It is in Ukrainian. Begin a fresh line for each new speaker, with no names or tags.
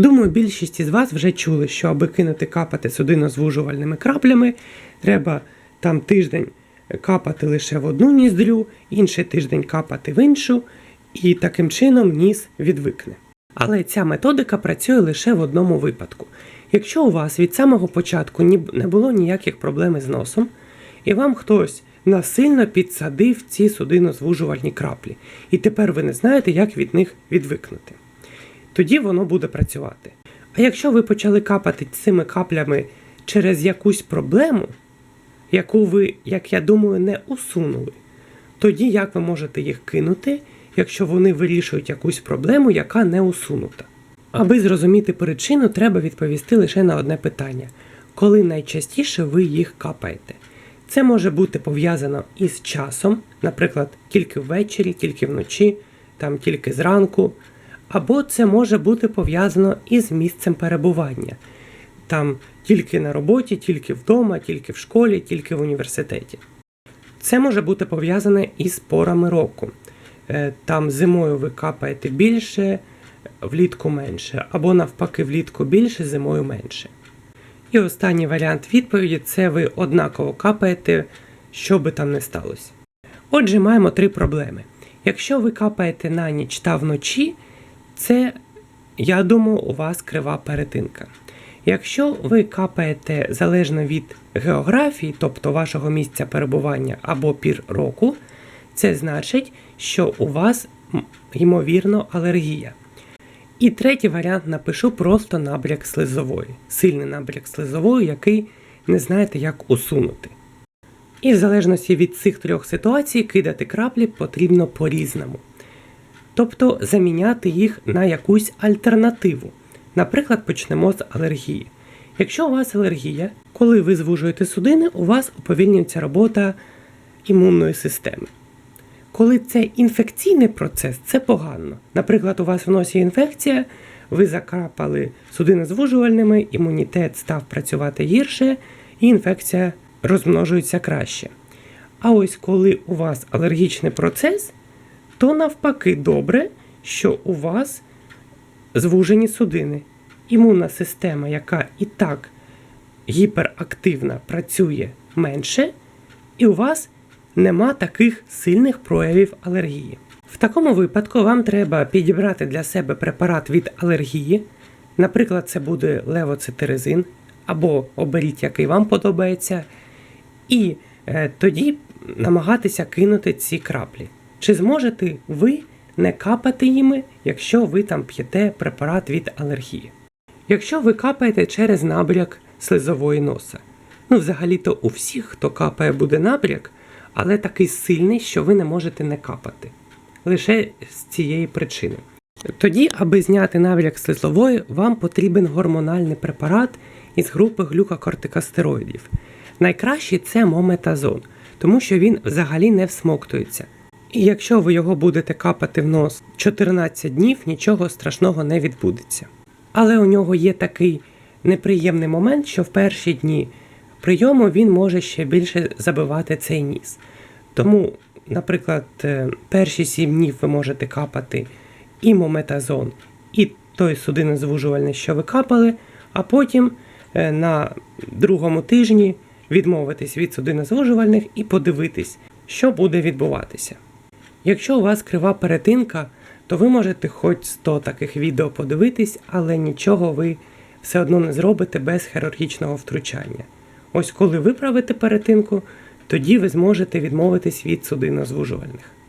Думаю, більшість із вас вже чули, що аби кинути капати судинозвужувальними краплями, треба там тиждень капати лише в одну ніздрю, інший тиждень капати в іншу, і таким чином ніс відвикне. Але ця методика працює лише в одному випадку. Якщо у вас від самого початку не було ніяких проблем із носом, і вам хтось насильно підсадив ці судинозвужувальні краплі, і тепер ви не знаєте, як від них відвикнути. Тоді воно буде працювати. А якщо ви почали капати цими каплями через якусь проблему, яку ви, як я думаю, не усунули, тоді як ви можете їх кинути, якщо вони вирішують якусь проблему, яка не усунута? Аби зрозуміти причину, треба відповісти лише на одне питання: коли найчастіше ви їх капаєте? Це може бути пов'язано із часом, наприклад, тільки ввечері, тільки вночі, там тільки зранку, або це може бути пов'язано із місцем перебування. Там тільки на роботі, тільки вдома, тільки в школі, тільки в університеті. Це може бути пов'язане із порами року. Е, Там зимою ви капаєте більше, влітку менше, або навпаки, влітку більше, зимою менше. І останній варіант відповіді це ви однаково капаєте, що би там не сталося. Отже, маємо три проблеми. Якщо ви капаєте на ніч та вночі, це, я думаю, у вас крива перетинка. Якщо ви капаєте залежно від географії, тобто вашого місця перебування або пір року, це значить, що у вас ймовірно алергія. І третій варіант напишу просто набряк слизової, сильний набряк слизової, який не знаєте, як усунути. І в залежності від цих трьох ситуацій кидати краплі потрібно по-різному. Тобто заміняти їх на якусь альтернативу. Наприклад, почнемо з алергії. Якщо у вас алергія, коли ви звужуєте судини, у вас уповільнюється робота імунної системи. Коли це інфекційний процес, це погано. Наприклад, у вас в носі інфекція, ви закапали судинозвужувальними, імунітет став працювати гірше, і інфекція розмножується краще. А ось коли у вас алергічний процес, то навпаки добре, що у вас звужені судини. Імунна система, яка і так гіперактивна, працює менше, і у вас нема таких сильних проявів алергії. В такому випадку вам треба підібрати для себе препарат від алергії. Наприклад, це буде левоцитиризин, або оберіть, який вам подобається, і е, тоді намагатися кинути ці краплі. Чи зможете ви не капати їми, якщо ви там п'єте препарат від алергії? Якщо ви капаєте через набряк слизової носа. Ну, взагалі-то у всіх, хто капає, буде набряк, але такий сильний, що ви не можете не капати. Лише з цієї причини. Тоді, аби зняти набряк слизової, вам потрібен гормональний препарат із групи глюкокортикостероїдів. Найкращий це мометазон, тому що він взагалі не всмоктується. І якщо ви його будете капати в нос 14 днів, нічого страшного не відбудеться. Але у нього є такий неприємний момент, що в перші дні прийому він може ще більше забивати цей ніс. Тому, наприклад, е, перші 7 днів ви можете капати і мометазон, і той судинозвужувальний, що ви капали, а потім е, на другому тижні відмовитись від судинозвужувальних і подивитись, що буде відбуватися. Якщо у вас крива перетинка, то ви можете хоч 100 таких відео подивитись, але нічого ви все одно не зробите без хірургічного втручання. Ось коли виправите перетинку, тоді ви зможете відмовитись від судинозвужувальних.